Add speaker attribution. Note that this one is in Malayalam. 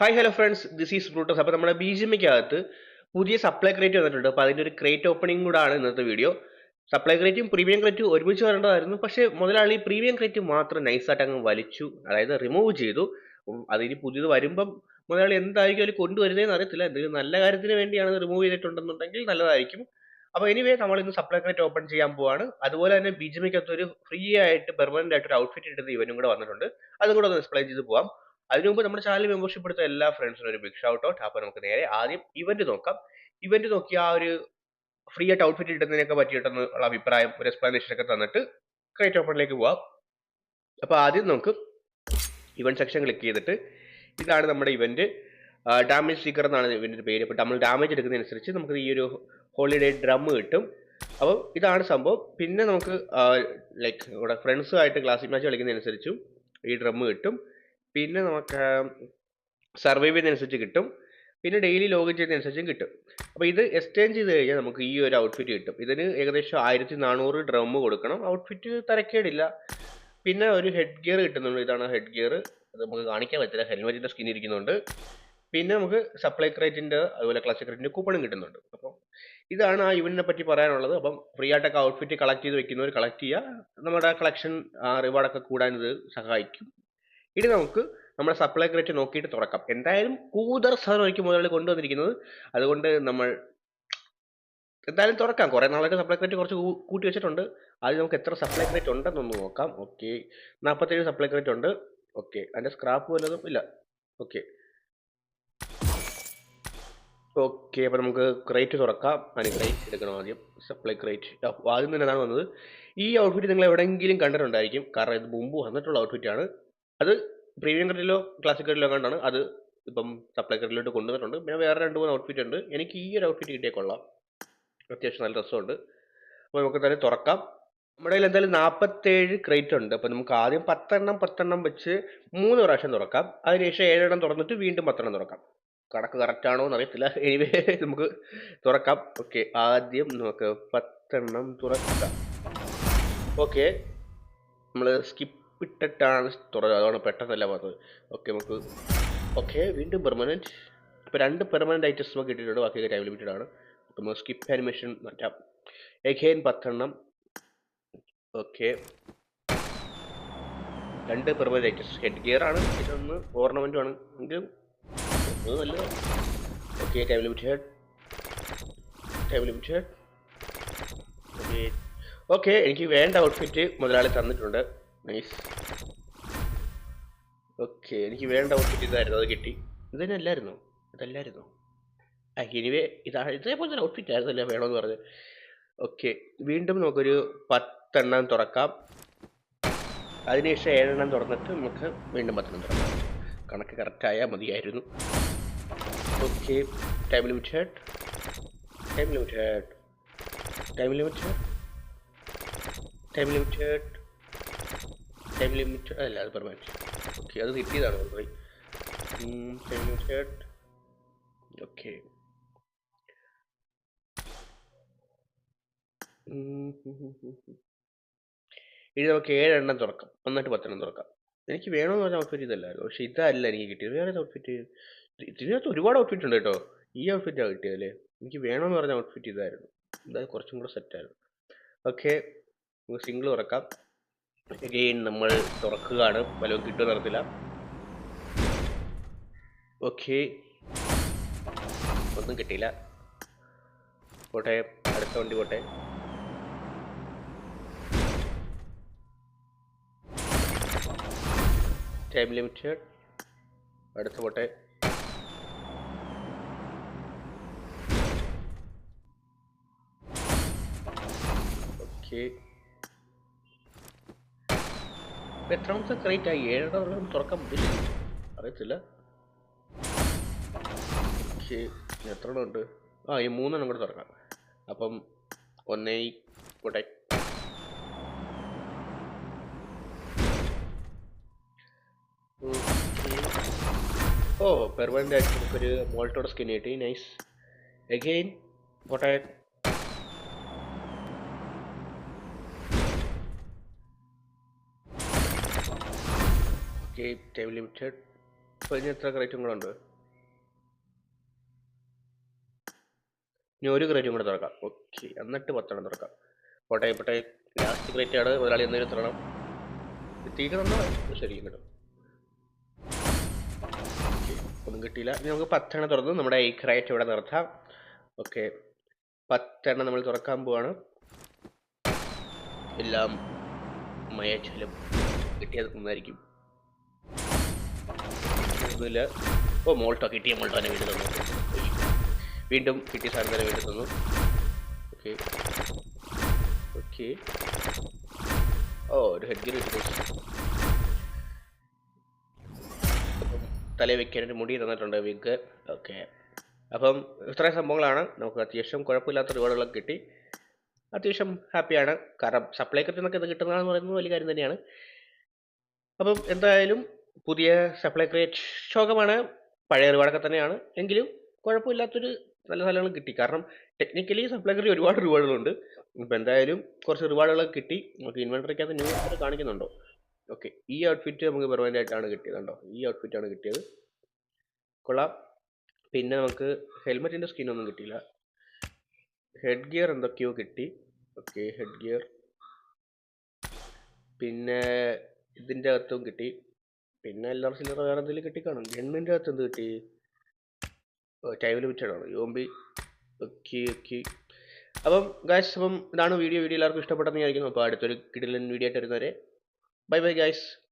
Speaker 1: Hi hello friends this is Brutus അപ്പോൾ നമ്മുടെ ബി ജി എമ്മയ്ക്കകത്ത് പുതിയ സപ്ലൈ ക്രേറ്റ് വന്നിട്ടുണ്ട്. അപ്പോൾ അതിന്റെ ഒരു ക്രേറ്റ് ഓപ്പണിംഗ് കൂടാണ് ഇന്നത്തെ വീഡിയോ സപ്ലൈ ക്രേറ്റും പ്രീമിയം ക്രേറ്റും ഒരുമിച്ച് വരേണ്ടതായിരുന്നു. പക്ഷേ മുതലാളി പ്രീമിയം ക്രേറ്റ് മാത്രം നൈസായിട്ട് അങ്ങ് വലിച്ചു അതായത് റിമൂവ് ചെയ്തു. അതിന് പുതിയത് വരുമ്പം മുതലാളി എന്തായിരിക്കും അതിൽ കൊണ്ടുവരുന്നതെന്ന് അറിയത്തില്ല. എന്തെങ്കിലും നല്ല കാര്യത്തിന് വേണ്ടിയാണ് റിമൂവ് ചെയ്തിട്ടുണ്ടെന്നുണ്ടെങ്കിൽ നല്ലതായിരിക്കും. അപ്പോൾ എനിവേ നമ്മൾ ഇന്ന് സപ്ലൈ ക്രേറ്റ് ഓപ്പൺ ചെയ്യാൻ പോവാണ്. അതുപോലെ തന്നെ ബി ജി എമ്മയ്ക്കകത്ത് ഒരു ഫ്രീ ആയിട്ട് പെർമനന്റ് ആയിട്ട് ഒരു ഔട്ട്ഫിറ്റ് ഇടുന്ന ഇവനും കൂടെ വന്നിട്ടുണ്ട്. അതും കൂടെ ഒന്ന് എക്സ്പ്ലെയിൻ ചെയ്ത് പോവാം. അതിനു മുമ്പ് നമ്മുടെ ചാനൽ മെമ്പർഷിപ്പ് എടുത്ത എല്ലാ ഫ്രണ്ട്സിനും ഒരു ബിഗ് ഷൗട്ട് ഔട്ട് അപ്പോൾ നമുക്ക് നേരെ ആദ്യം ഇവന്റ് നോക്കാം. ഇവന്റ് നോക്കി ആ ഒരു ഫ്രീ ആയിട്ട് ഔട്ട്ഫിറ്റ് ഇടുന്നതിനൊക്കെ പറ്റിയിട്ടുള്ള അഭിപ്രായം ഒരു എക്സ്പ്ലനേഷൻ ഒക്കെ തന്നിട്ട് ക്രേറ്റ് ഓപ്പണിലേക്ക് പോവാം. അപ്പോൾ ആദ്യം നമുക്ക് ഇവന്റ് സെക്ഷൻ ക്ലിക്ക് ചെയ്തിട്ട് ഇതാണ് നമ്മുടെ ഇവന്റ് ഡാമേജ് സ്റ്റിക്കർ എന്നാണ് ഇവന്റ് പേര്. അപ്പോൾ നമ്മൾ ഡാമേജ് എടുക്കുന്നതനുസരിച്ച് നമുക്ക് ഈ ഒരു ഹോളിഡേ ഡ്രം കിട്ടും. അപ്പോൾ ഇതാണ് സംഭവം. പിന്നെ നമുക്ക് ലൈക്ക് ഇവിടെ ഫ്രണ്ട്സുമായിട്ട് ക്ലാസ്സിക് മാച്ച് കളിക്കുന്നതനുസരിച്ചും ഈ ഡ്രം കിട്ടും. പിന്നെ നമുക്ക് സർവൈവ് ചെയ്യുന്നതനുസരിച്ച് കിട്ടും. പിന്നെ ഡെയിലി ലോഗിൻ ചെയ്യുന്നതനുസരിച്ചും കിട്ടും. അപ്പോൾ ഇത് എക്സ്ചേഞ്ച് ചെയ്ത് കഴിഞ്ഞാൽ നമുക്ക് ഈ ഒരു ഔട്ട്ഫിറ്റ് കിട്ടും. ഇതിന് ഏകദേശം ആയിരത്തി നാനൂറ് ഡ്രം കൊടുക്കണം. ഔട്ട്ഫിറ്റ് തരക്കേടില്ല. പിന്നെ ഒരു ഹെഡ് ഗിയർ കിട്ടുന്നുണ്ട്. ഇതാണ് ഹെഡ് ഗിയർ അത് നമുക്ക് കാണിക്കാൻ പറ്റില്ല. ഹെൽമെറ്റിന്റെ സ്കിൻ ഇരിക്കുന്നുണ്ട്. പിന്നെ നമുക്ക് സപ്ലൈ ക്രേറ്റിന്റെ അതുപോലെ ക്ലാസിക് ക്രേറ്റിന്റെ കൂപ്പണും കിട്ടുന്നുണ്ട്. അപ്പം ഇതാണ് ആ ഇവന്റിനെ പറ്റി പറയാനുള്ളത്. അപ്പം ഫ്രീ ആയിട്ടൊക്കെ ഔട്ട്ഫിറ്റ് കളക്ട് ചെയ്ത് വെക്കുന്നവർ കളക്ട് ചെയ്യുക. നമ്മുടെ കളക്ഷൻ റിവാർഡൊക്കെ കൂടാൻ ഇത് സഹായിക്കും. ഇനി നമുക്ക് നമ്മുടെ സപ്ലൈ ക്രേറ്റ് നോക്കിയിട്ട് തുറക്കാം. എന്തായാലും കൂടുതൽ സാധനമായിരിക്കും മുതലാളി കൊണ്ടുവന്നിരിക്കുന്നത്. അതുകൊണ്ട് നമ്മൾ എന്തായാലും തുറക്കാം. കുറേ നാളായിട്ട് സപ്ലൈ ക്രേറ്റ് കുറച്ച് കൂട്ടി വെച്ചിട്ടുണ്ട്. അത് നമുക്ക് എത്ര സപ്ലൈ ക്രേറ്റ് ഉണ്ടെന്നൊന്ന് നോക്കാം. ഓക്കെ നാൽപ്പത്തേഴ് സപ്ലൈ ക്രേറ്റ് ഉണ്ട്. ഓക്കെ അതിന്റെ സ്ക്രാപ്പ് വല്ലതും ഇല്ല. ഓക്കെ ഓക്കെ അപ്പോൾ നമുക്ക് ക്രേറ്റ് തുറക്കാം. അതിന് ക്രേറ്റ് എടുക്കണം ആദ്യം. സപ്ലൈ ക്രേറ്റ് ആദ്യം തന്നെ അതാണ് വന്നത്? ഈ ഔട്ട്ഫിറ്റ് നിങ്ങൾ എവിടെയെങ്കിലും കണ്ടിട്ടുണ്ടായിരിക്കും. കാരണം ഇത് മുമ്പ് വന്നിട്ടുള്ള ഔട്ട്ഫിറ്റാണ് അത് പ്രീമിയം ക്രെഡിലോ ക്ലാസിക് ക്രെഡിലോ കണ്ടാണ്. അത് ഇപ്പം സപ്ലൈ ക്രെഡിലോട്ട് കൊണ്ടുവന്നിട്ടുണ്ട്. പിന്നെ വേറെ രണ്ട് മൂന്ന് ഔട്ട്ഫിറ്റ് ഉണ്ട്. എനിക്ക് ഈ ഒരു ഔട്ട്ഫിറ്റ് കിട്ടിയാൽ കൊള്ളാം. അത്യാവശ്യം നല്ല രസമുണ്ട്. അപ്പോൾ നമുക്ക് എന്തായാലും തുറക്കാം. നമ്മുടെ കയ്യിൽ എന്തായാലും നാൽപ്പത്തേഴ് ക്രേറ്റ് ഉണ്ട്. അപ്പോൾ നമുക്ക് ആദ്യം പത്തെണ്ണം പത്തെണ്ണം വെച്ച് മൂന്ന് പ്രാവശ്യം തുറക്കാം. അതിനുശേഷം ഏഴെണ്ണം തുറന്നിട്ട് വീണ്ടും പത്തെണ്ണം തുറക്കാം. കണക്ക് കറക്റ്റ് ആണോ എന്ന് അറിയത്തില്ല. എനിവേ നമുക്ക് തുറക്കാം. ഓക്കെ ആദ്യം നമുക്ക് പത്തെണ്ണം തുറക്കാം. ഓക്കെ നമ്മൾ സ്കിപ്പ് ഇട്ടിട്ടാണ് തുറന്നത്. അതാണ് പെട്ടെന്നല്ല പറഞ്ഞത് ഓക്കെ നമുക്ക് ഓക്കെ വീണ്ടും പെർമനന്റ് ഇപ്പോൾ രണ്ട് പെർമനന്റ് ഐറ്റംസ് നമുക്ക് കിട്ടിയിട്ടുണ്ട്. ബാക്കിയൊക്കെ ടൈം ലിമിറ്റഡ് ആണ്. നമുക്ക് സ്കിപ്പ് ആനിമേഷൻ മാറ്റാം. എഗെയിൻ പത്തെണ്ണം. ഓക്കെ. രണ്ട് പെർമനന്റ് ഐറ്റംസ് ഹെഡ് ഗിയർ ആണ്. ഇതൊന്ന് ഓർണമെന്റും ആണ്. നല്ലതാണ് okay time limited time limited okay എനിക്ക് വേണ്ട ഔട്ട്ഫിറ്റ് മുതലാളി തന്നിട്ടുണ്ട്. നൈസ് ഓക്കെ എനിക്ക് വേണ്ട ഔട്ട്ഫിറ്റ് ഇതായിരുന്നു അത് കിട്ടി. ഇത് തന്നെ അല്ലായിരുന്നു? ഇതല്ലായിരുന്നു? എനിവേ ഇതാ ഇതേപോലെ തന്നെ ഔട്ട്ഫിറ്റ് ആയിരുന്നല്ലേ വേണമെന്ന് പറഞ്ഞ്. ഓക്കെ വീണ്ടും നമുക്കൊരു പത്തെണ്ണം തുറക്കാം. അതിനുശേഷം ഏഴെണ്ണം തുറന്നിട്ട് നമുക്ക് വീണ്ടും പത്തെണ്ണം തുറക്കാം. കണക്ക് കറക്റ്റായാൽ മതിയായിരുന്നു. Okay time limited time limited time limited time limited time limit അല്ല അത് പെർമനന്റ് ഓക്കെ അത് കിട്ടിയതാണ് ഓൾറെഡി. ടൈം ലിമിറ്റഡ് ഓക്കെ ഇനി നമുക്ക് ഏഴെണ്ണം തുറക്കാം. എന്നിട്ട് പത്തെണ്ണം തുറക്കാം. എനിക്ക് വേണമെന്ന് പറഞ്ഞ ഔട്ട്ഫിറ്റ് ഇതല്ലായിരുന്നു. പക്ഷെ ഇതല്ല എനിക്ക് കിട്ടിയത്. വേറെ ഔട്ട്ഫിറ്റ് ഇതിനകത്ത് ഒരുപാട് ഔട്ട്ഫിറ്റ് ഉണ്ട് കേട്ടോ. ഈ ഔട്ട്ഫിറ്റാണ് കിട്ടിയതല്ലേ എനിക്ക് വേണമെന്ന് പറഞ്ഞ ഔട്ട്ഫിറ്റ് ഇതായിരുന്നു. ഇതായത് കുറച്ചും കൂടെ സെറ്റായിരുന്നു ഓക്കെ സിംഗിൾ തുറക്കാം. അഗെയിൻ നമ്മൾ തുറക്കുകയാണ്. വല്ലതും കിട്ടുമെന്ന് നടത്തില്ല ഓക്കെ ഒന്നും കിട്ടിയില്ല. പോട്ടെ അടുത്ത വണ്ടി പോട്ടെ. ടൈം ലിമിറ്റഡ് അടുത്ത പോട്ടെ. ഓക്കെ എത്രാമത്തെ ക്രേറ്റ് ആയി? ഏഴെണ്ണം തുറക്കാൻ ഉദ്ദേശിച്ചു അറിയത്തില്ല. ഓക്കെ എത്ര എണ്ണം ഉണ്ട്? ആ ഈ മൂന്നെണ്ണം കൂടെ തുറക്കാം. അപ്പം ഒന്നേ പോട്ടെ ഓ പെർമനന്റ് ആയിട്ട് നമുക്കൊരു മോൾട്ടോടെ സ്കിൻ കിട്ടി. നൈസ് എഗെയിൻ പോട്ടെ. Okay time limited. അപ്പോൾ ഇതിന് എത്ര ക്രേറ്റും കൂടെ ഉണ്ട്? ഇനി ഒരു ക്രേറ്റും കൂടെ തുറക്കാം. ഓക്കെ എന്നിട്ട് പത്തെണ്ണം തുറക്കാം. പോട്ടെ പോട്ടെ. ലാസ്റ്റ് ക്രേറ്റാണ് മുതലാളി എന്തെങ്കിലും തരണം. എത്തിയിട്ടുണ്ടോ ശരി കിട്ടും. ഒന്നും കിട്ടിയില്ല. ഇനി നമുക്ക് പത്തെണ്ണം തുറന്ന് നമ്മുടെ ഈ ക്രേറ്റ് ഇവിടെ നിർത്താം. ഓക്കെ പത്തെണ്ണം നമ്മൾ തുറക്കാൻ പോവാണ്. എല്ലാം മയച്ചാലും കിട്ടിയത് നന്നായിരിക്കും. ഒന്നുമില്ല ഓ മോൾട്ടോ കിട്ടിയ മോൾട്ടോ തന്നെ വീട്ടിൽ തന്നു. വീണ്ടും കിട്ടിയ സാധനം തന്നെ വീട്ടിൽ തന്നു. ഓക്കെ. ഓക്കെ. ഓ ഒരു ഹെഡ് ഗിയർ കിട്ടി തലയിൽ വെക്കാനൊരു മുടി തന്നിട്ടുണ്ട് വിഗ്. ഓക്കെ. അപ്പം ഇത്രയും സംഭവങ്ങളാണ്. നമുക്ക് അത്യാവശ്യം കുഴപ്പമില്ലാത്ത റിവാർഡുകളൊക്കെ കിട്ടി. അത്യാവശ്യം ഹാപ്പിയാണ് കാരണം സപ്ലൈ നിന്നൊക്കെ ഇത് കിട്ടുന്നതെന്ന് പറയുന്നത് വലിയ കാര്യം തന്നെയാണ്. അപ്പം എന്തായാലും പുതിയ സപ്ലൈ ക്രേറ്റ് ശോകമാണ് പഴയ റിവാർഡൊക്കെ തന്നെയാണ്. എങ്കിലും കുഴപ്പമില്ലാത്തൊരു നല്ല സ്ഥലങ്ങൾ കിട്ടി. കാരണം ടെക്നിക്കലി സപ്ലൈ ക്രേറ്റ് ഒരുപാട് റിവാർഡുകളുണ്ട് ഇപ്പം എന്തായാലും കുറച്ച് റിവാർഡുകളൊക്കെ കിട്ടി. നമുക്ക് ഇൻവെന്ററിക്കകത്ത് ന്യൂ ഇൻവെന്റർ കാണിക്കുന്നുണ്ടോ? ഓക്കെ ഈ ഔട്ട്ഫിറ്റ് നമുക്ക് പെർമനന്റ് ആയിട്ടാണ് കിട്ടിയത് കണ്ടോ? ഈ ഔട്ട്ഫിറ്റാണ് കിട്ടിയത്. കൊള്ളാം. പിന്നെ നമുക്ക് ഹെൽമെറ്റിന്റെ സ്കിന്നൊന്നും കിട്ടിയില്ല. ഹെഡ് ഗിയർ എന്തൊക്കെയോ കിട്ടി. ഓക്കെ ഹെഡ് ഗിയർ പിന്നെ ഇതിന്റെ അകത്തും കിട്ടി. പിന്നെ എല്ലാവരും ചില്ലറ വേറെ എന്തെങ്കിലും കിട്ടിക്കാണും ഗവൺമെന്റ് അകത്ത് എന്ത് കിട്ടി? ടൈം ലിമിറ്റഡ് യോമ്പി ഓക്കെ ഓക്കെ. അപ്പം ഗായ്സ് അപ്പം ഇതാണ് വീഡിയോ. വീഡിയോ എല്ലാവർക്കും ഇഷ്ടപ്പെട്ടെന്ന് വിചാരിക്കുന്നു. അപ്പോൾ അടുത്തൊരു കിടിലൻ വീഡിയോ ആയിട്ട് വരുന്നവരെ. Bye bye guys